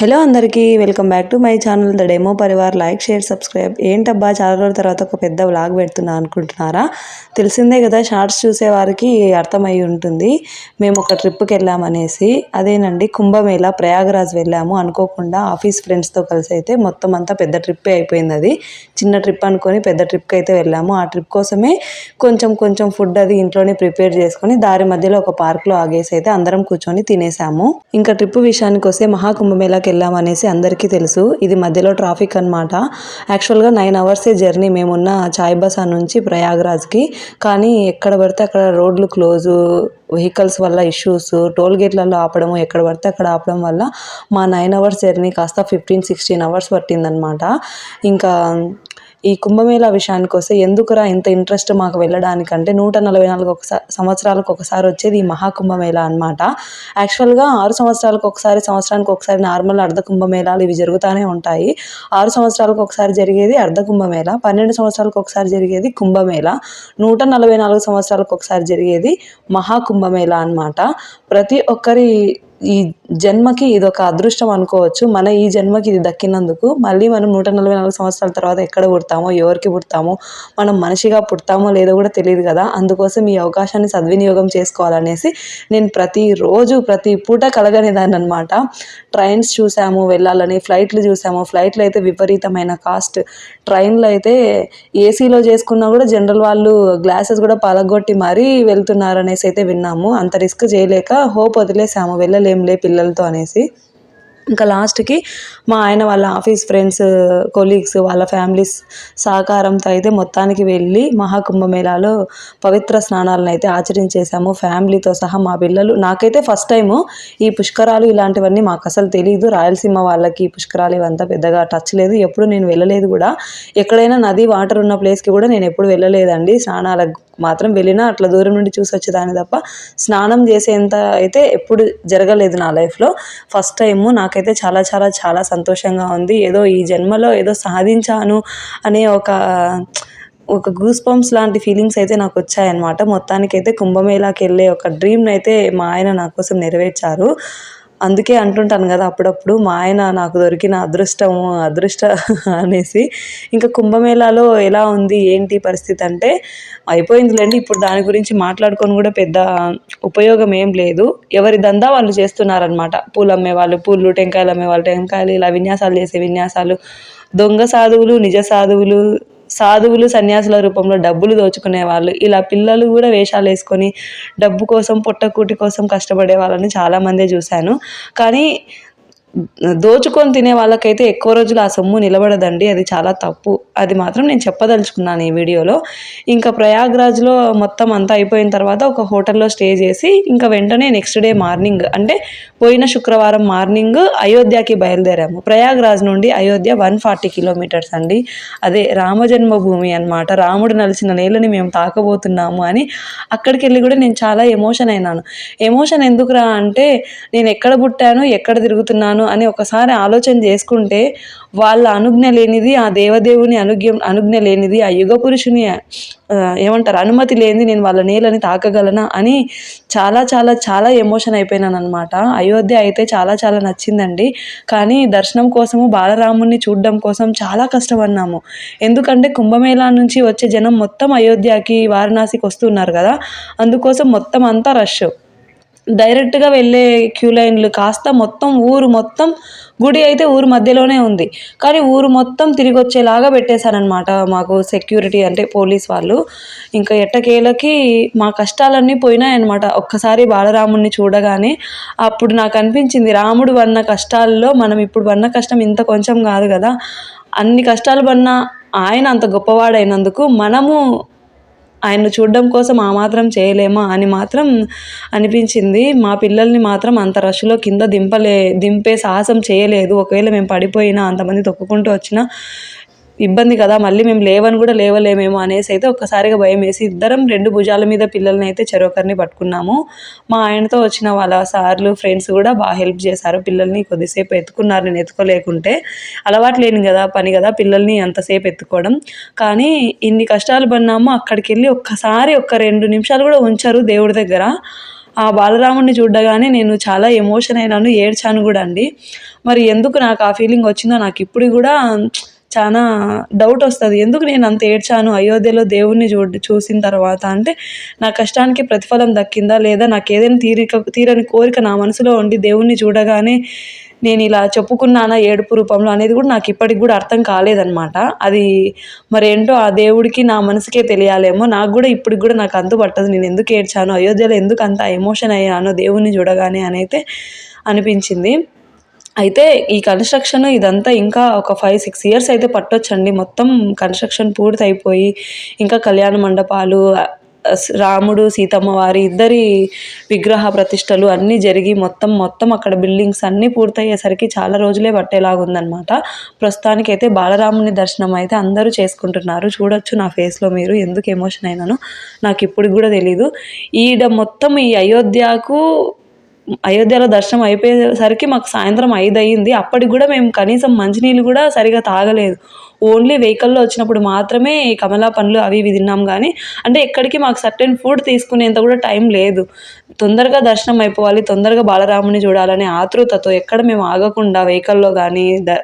Hello అందరికీ welcome back to my channel. The demo Parivar like share subscribe. ఏంటబ్బా చాలా రోజుల తర్వాత ఒక పెద్ద వ్లాగ్ పెడుతున్నా అనుకుంటున్నారా? తెలిసిందే కదా షార్ట్స్ చూసే వారికి అర్థమై ఉంటుంది. మేము ఒక ట్రిప్కి వెళ్ళామనేసి అదేనండి కుంభమేళ ప్రయాగరాజ్ వెళ్ళాము. అనుకోకుండా ఆఫీస్ ఫ్రెండ్స్తో కలిసి అయితే మొత్తం అంతా పెద్ద ట్రిప్పే అయిపోయింది అది. చిన్న ట్రిప్ అనుకొని పెద్ద ట్రిప్కి అయితే వెళ్ళాము. ఆ ట్రిప్ కోసమే కొంచెం కొంచెం ఫుడ్ అది ఇంట్లోనే ప్రిపేర్ చేసుకొని దారి మధ్యలో ఒక పార్క్లో ఆగేసి అయితే అందరం కూర్చొని తినేసాము. ఇంకా ట్రిప్ విషయానికి వస్తే మహాకుంభమేళాకి వెళ్ళామనేసి అందరికీ తెలుసు. ఇది మధ్యలో ట్రాఫిక్ అనమాట యాక్చువల్గా నైన్ అవర్సే జర్నీ మేమున్న చాయ్బసా నుంచి ప్రయాగ్రాజ్కి. కానీ ఎక్కడ పడితే అక్కడ రోడ్లు క్లోజు వెహికల్స్ వల్ల ఇష్యూస్ టోల్ గేట్లలో ఆపడము ఎక్కడ పడితే అక్కడ ఆపడం వల్ల మా నైన్ అవర్స్ జర్నీ కాస్త ఫిఫ్టీన్ సిక్స్టీన్ అవర్స్ పట్టిందనమాట ఇంకా ఈ కుంభమేళా విషయానికి వస్తే ఎందుకురా ఇంత ఇంట్రెస్ట్ మాకు వెళ్ళడానికంటే నూట నలభై నాలుగు ఒకసారి సంవత్సరాలకు ఒకసారి వచ్చేది ఈ మహాకుంభమేళా అనమాట యాక్చువల్గా ఆరు సంవత్సరాలకు ఒకసారి సంవత్సరానికి ఒకసారి నార్మల్ అర్ధ కుంభమేళాలు ఇవి జరుగుతూనే ఉంటాయి. ఆరు సంవత్సరాలకు ఒకసారి జరిగేది అర్ధ కుంభమేళ పన్నెండు సంవత్సరాలకు ఒకసారి జరిగేది కుంభమేళ నూట నలభై నాలుగు సంవత్సరాలకు ఒకసారి జరిగేది మహాకుంభమేళ అనమాట ప్రతి ఒక్కరి ఈ జన్మకి ఇది ఒక అదృష్టం అనుకోవచ్చు. మన ఈ జన్మకి ఇది దక్కినందుకు మళ్ళీ మనం నూట నలభై నాలుగు సంవత్సరాల తర్వాత ఎక్కడ పుడతామో ఎవరికి పుడతామో మనం మనిషిగా పుడతామో లేదో కూడా తెలియదు కదా. అందుకోసం ఈ అవకాశాన్ని సద్వినియోగం చేసుకోవాలనేసి నేను ప్రతిరోజు ప్రతి పూట కలగనేదాన్ని అనమాట ట్రైన్స్ చూసాము వెళ్ళాలని ఫ్లైట్లు చూసాము. ఫ్లైట్లు అయితే విపరీతమైన కాస్ట్. ట్రైన్లో అయితే ఏసీలో చేసుకున్నా కూడా జనరల్ వాళ్ళు గ్లాసెస్ కూడా పలగొట్టి మరీ వెళ్తున్నారు అనేసి అయితే విన్నాము. అంత రిస్క్ చేయలేక హోప్ వదిలేసాము వెళ్ళలేదు వెళ్ళలేంలే పిల్లలతో అనేసి. ఇంకా లాస్ట్కి మా ఆయన వాళ్ళ ఆఫీస్ ఫ్రెండ్స్ కొలీగ్స్ వాళ్ళ ఫ్యామిలీస్ సహకారంతో అయితే మొత్తానికి వెళ్ళి మహాకుంభమేళాలో పవిత్ర స్నానాలను అయితే ఆచరించేసాము. ఫ్యామిలీతో సహా మా పిల్లలు నాకైతే ఫస్ట్ టైము ఈ పుష్కరాలు ఇలాంటివన్నీ మాకు అసలు తెలియదు రాయలసీమ వాళ్ళకి పుష్కరాలు ఇవంతా పెద్దగా టచ్ లేదు. ఎప్పుడు నేను వెళ్ళలేదు కూడా. ఎక్కడైనా నది వాటర్ ఉన్న ప్లేస్కి కూడా నేను ఎప్పుడు వెళ్ళలేదండి. స్నానాలకు మాత్రం వెళ్ళినా అట్లా దూరం నుండి చూసి వచ్చేదాన్ని తప్ప స్నానం చేసేంత అయితే ఎప్పుడు జరగలేదు నా లైఫ్లో. ఫస్ట్ టైము నాకైతే చాలా చాలా చాలా సంతోషంగా ఉంది. ఏదో ఈ జన్మలో ఏదో సాధించాను అనే ఒక ఒక గూస్ పంప్స్ లాంటి ఫీలింగ్స్ అయితే నాకు వచ్చాయన్నమాట మొత్తానికైతే కుంభమేళాకి వెళ్ళే ఒక డ్రీమ్ని అయితే మా ఆయన నా కోసం నెరవేర్చారు. అందుకే అంటుంటాను కదా అప్పుడప్పుడు మా ఆయన నాకు దొరికిన అదృష్టము అదృష్ట అనేసి. ఇంకా కుంభమేళాలో ఎలా ఉంది ఏంటి పరిస్థితి అంటే అయిపోయిందిలేండి ఇప్పుడు దాని గురించి మాట్లాడుకొని కూడా పెద్ద ఉపయోగం ఏం లేదు. ఎవరి దందా వాళ్ళు చేస్తున్నారనమాట పూలు అమ్మేవాళ్ళు పూలు టెంకాయలు అమ్మేవాళ్ళు టెంకాయలు ఇలా విన్యాసాలు చేసే విన్యాసాలు. దొంగ సాధువులు నిజ సాధువులు సాధువులు సన్యాసుల రూపంలో డబ్బులు దోచుకునే వాళ్ళు. ఇలా పిల్లలు కూడా వేషాలు వేసుకొని డబ్బు కోసం పొట్టకూటి కోసం కష్టపడే వాళ్ళని చాలామందే చూశాను. కానీ దోచుకొని తినే వాళ్ళకైతే ఎక్కువ రోజులు ఆ సొమ్ము నిలబడదండి. అది చాలా తప్పు. అది మాత్రం నేను చెప్పదలుచుకున్నాను ఈ వీడియోలో. ఇంకా ప్రయాగ్రాజ్లో మొత్తం అంతా అయిపోయిన తర్వాత ఒక హోటల్లో స్టే చేసి ఇంకా వెంటనే నెక్స్ట్ డే మార్నింగ్ అంటే పోయిన శుక్రవారం మార్నింగ్ అయోధ్యకి బయలుదేరాము. ప్రయాగ్రాజ్ నుండి అయోధ్య వన్ ఫార్టీ కిలోమీటర్స్ అండి. అదే రామజన్మభూమి అనమాట రాముడు నలిచిన నేలని మేము తాకబోతున్నాము అని అక్కడికి వెళ్ళి కూడా నేను చాలా ఎమోషన్ అయినాను. ఎమోషన్ ఎందుకురా అంటే నేను ఎక్కడ పుట్టాను ఎక్కడ తిరుగుతున్నాను అని ఒకసారి ఆలోచన చేసుకుంటే వాళ్ళ అనుజ్ఞ లేనిది ఆ దేవదేవుని అనుజ్ఞ అనుజ్ఞ లేనిది ఆ యుగ పురుషుని ఏమంటారు అనుమతి లేనిది నేను వాళ్ళ నీళ్ళని తాకగలనా అని చాలా చాలా చాలా ఎమోషన్ అయిపోయినాను అనమాట అయోధ్య అయితే చాలా చాలా నచ్చిందండి. కానీ దర్శనం కోసము బాలరాముని చూడడం కోసం చాలా కష్టపడినాము. ఎందుకంటే కుంభమేళా నుంచి వచ్చే జనం మొత్తం అయోధ్యకి వారణాసికి వస్తున్నారు కదా. అందుకోసం మొత్తం అంతా రష్ డైరెక్ట్గా వెళ్ళే క్యూ లైన్లు కాస్త మొత్తం ఊరు మొత్తం గుడి అయితే ఊరు మధ్యలోనే ఉంది. కానీ ఊరు మొత్తం తిరిగి వచ్చేలాగా పెట్టేశారనమాట మాకు సెక్యూరిటీ అంటే పోలీస్ వాళ్ళు. ఇంకా ఎట్టకేలకి మా కష్టాలన్నీ పోయినాయన్నమాట. ఒక్కసారి బాలరాముడిని చూడగానే అప్పుడు నాకు అనిపించింది రాముడు వన్న కష్టాల్లో మనం ఇప్పుడు వన్న కష్టం ఇంత కొంచెం కాదు కదా. అన్ని కష్టాలు పడినా ఆయన అంత గొప్పవాడైనందుకు మనము ఆయన్ను చూడడం కోసం ఆ మాత్రం చేయలేమా అని మాత్రం అనిపించింది. మా పిల్లల్ని మాత్రం అంత రష్లో కింద దింపలే దింపే సాహసం చేయలేదు. ఒకవేళ మేము పడిపోయినా అంతమంది తొక్కుకుంటూ వచ్చినా ఇబ్బంది కదా మళ్ళీ మేము లేవని కూడా లేవలేమేమో అనేసి అయితే ఒక్కసారిగా భయం వేసి ఇద్దరం రెండు భుజాల మీద పిల్లల్ని అయితే చెరొకరిని పట్టుకున్నాము. మా ఆయనతో వచ్చిన వాళ్ళ సార్లు ఫ్రెండ్స్ కూడా బాగా హెల్ప్ చేశారు. పిల్లల్ని కొద్దిసేపు ఎత్తుకున్నారు. నేను ఎత్తుకోలేకుంటే అలవాటు లేని కదా పని కదా పిల్లల్ని అంతసేపు ఎత్తుకోవడం. కానీ ఇన్ని కష్టాలు పడినాము. అక్కడికి వెళ్ళి ఒక్కసారి ఒక్క రెండు నిమిషాలు కూడా ఉంచారు దేవుడి దగ్గర. ఆ బాలరాముడిని చూడగానే నేను చాలా ఎమోషన్ అయినాను ఏడ్చాను కూడా అండి. మరి ఎందుకు నాకు ఆ ఫీలింగ్ వచ్చిందో నాకు ఇప్పుడు కూడా చాలా డౌట్ వస్తుంది. ఎందుకు నేను అంత ఏడ్చాను? అయోధ్యలో దేవుణ్ణి చూ చూసిన తర్వాత అంటే నా కష్టానికి ప్రతిఫలం దక్కిందా లేదా? నాకు ఏదైనా తీరిక తీరని కోరిక నా మనసులో ఉండి దేవుణ్ణి చూడగానే నేను ఇలా చెప్పుకున్నానా ఏడుపు రూపంలో అనేది కూడా నాకు ఇప్పటికి కూడా అర్థం కాలేదన్నమాట. అది మరేంటో ఆ దేవుడికి నా మనసుకే తెలియాలేమో. నాకు కూడా ఇప్పటికి కూడా నాకు అంతు పట్టదు. నేను ఎందుకు ఏడ్చాను? అయోధ్యలో ఎందుకు అంత ఎమోషన్ అయ్యానో దేవుణ్ణి చూడగానే అని అయితే అనిపించింది. అయితే ఈ కన్స్ట్రక్షన్ ఇదంతా ఇంకా ఒక ఫైవ్ సిక్స్ ఇయర్స్ అయితే పట్టొచ్చండి. మొత్తం కన్స్ట్రక్షన్ పూర్తి అయిపోయి ఇంకా కళ్యాణ మండపాలు రాముడు సీతమ్మ వారి ఇద్దరి విగ్రహ ప్రతిష్టలు అన్నీ జరిగి మొత్తం మొత్తం అక్కడ బిల్డింగ్స్ అన్నీ పూర్తయ్యేసరికి చాలా రోజులే పట్టేలాగుందనమాట ప్రస్తుతానికి అయితే బాలరాముని దర్శనం అయితే అందరూ చేసుకుంటున్నారు. చూడొచ్చు నా ఫేస్లో మీరు ఎందుకు ఎమోషన్ అయినానో. నాకు ఇప్పుడు కూడా తెలీదు. ఈడ మొత్తం ఈ అయోధ్యకు అయోధ్యలో దర్శనం అయిపోయేసరికి మాకు సాయంత్రం ఐదు అయ్యింది అప్పటికి కూడా మేము కనీసం మంచినీళ్ళు కూడా సరిగా తాగలేదు. ఓన్లీ వెహికల్లో వచ్చినప్పుడు మాత్రమే కమలా పండ్లు అవి ఇవి తిన్నాం కానీ అంటే ఎక్కడికి మాకు సర్టెన్ ఫుడ్ తీసుకునేంత కూడా టైం లేదు. తొందరగా దర్శనం అయిపోవాలి తొందరగా బాలరాముని చూడాలనే ఆతృతతో ఎక్కడ మేము ఆగకుండా వెహికల్లో కానీ ద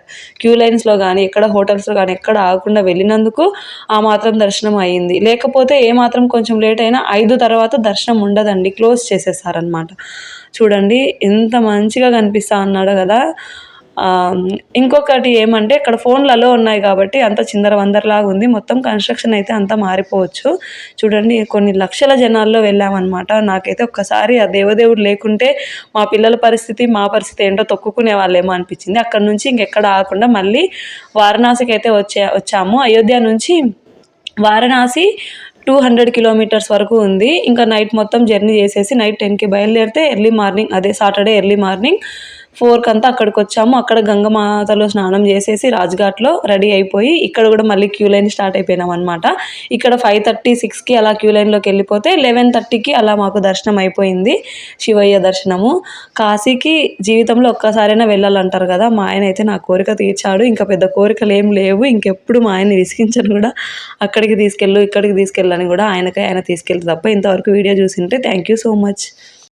క్యూ లైన్స్లో కానీ ఎక్కడ హోటల్స్లో కానీ ఎక్కడ ఆగకుండా వెళ్ళినందుకు ఆ మాత్రం దర్శనం అయ్యింది. లేకపోతే ఏ మాత్రం కొంచెం లేట్ అయినా ఐదు తర్వాత దర్శనం ఉండదండి క్లోజ్ చేసేసారనమాట చూడండి ఎంత మంచిగా కనిపిస్తా అన్నాడు కదా. ఇంకొకటి ఏమంటే ఇక్కడ ఫోన్లలో ఉన్నాయి కాబట్టి అంత చిందర వందరలాగా ఉంది. మొత్తం కన్స్ట్రక్షన్ అయితే అంతా మారిపోవచ్చు. చూడండి కొన్ని లక్షల జనాల్లో వెళ్ళామన్నమాట. నాకైతే ఒక్కసారి ఆ దేవదేవుడు లేకుంటే మా పిల్లల పరిస్థితి మా పరిస్థితి ఏంటో తొక్కుకునే వాళ్ళేమో అనిపించింది. అక్కడ నుంచి ఇంకెక్కడ ఆకుండా మళ్ళీ వారణాసికి అయితే వచ్చే వచ్చాము. అయోధ్య నుంచి వారణాసి టూ హండ్రెడ్ కిలోమీటర్స్ వరకు ఉంది. ఇంకా నైట్ మొత్తం జర్నీ చేసేసి నైట్ టెన్కి బయలుదేరితే ఎర్లీ మార్నింగ్ అదే సాటర్డే ఎర్లీ మార్నింగ్ ఫోర్కి అంతా అక్కడికి వచ్చాము అక్కడ గంగమాతలో స్నానం చేసేసి రాజ్ఘాట్లో రెడీ అయిపోయి ఇక్కడ కూడా మళ్ళీ క్యూ లైన్ స్టార్ట్ అయిపోయినాం అనమాట ఇక్కడ ఫైవ్ థర్టీ సిక్స్కి అలా క్యూ లైన్లోకి వెళ్ళిపోతే లెవెన్ థర్టీకి అలా మాకు దర్శనం అయిపోయింది శివయ్య దర్శనము. కాశీకి జీవితంలో ఒక్కసారైనా వెళ్ళాలంటారు కదా మా ఆయన అయితే నా కోరిక తీర్చాడు. ఇంకా పెద్ద కోరికలు ఏం లేవు. ఇంకెప్పుడు మా ఆయన్ని విసిగించను కూడా అక్కడికి తీసుకెళ్ళు ఇక్కడికి తీసుకెళ్ళని కూడా ఆయనకే ఆయన తీసుకెళ్తే తప్ప ఇంతవరకు వీడియో చూసింటే థ్యాంక్ యూ సో మచ్.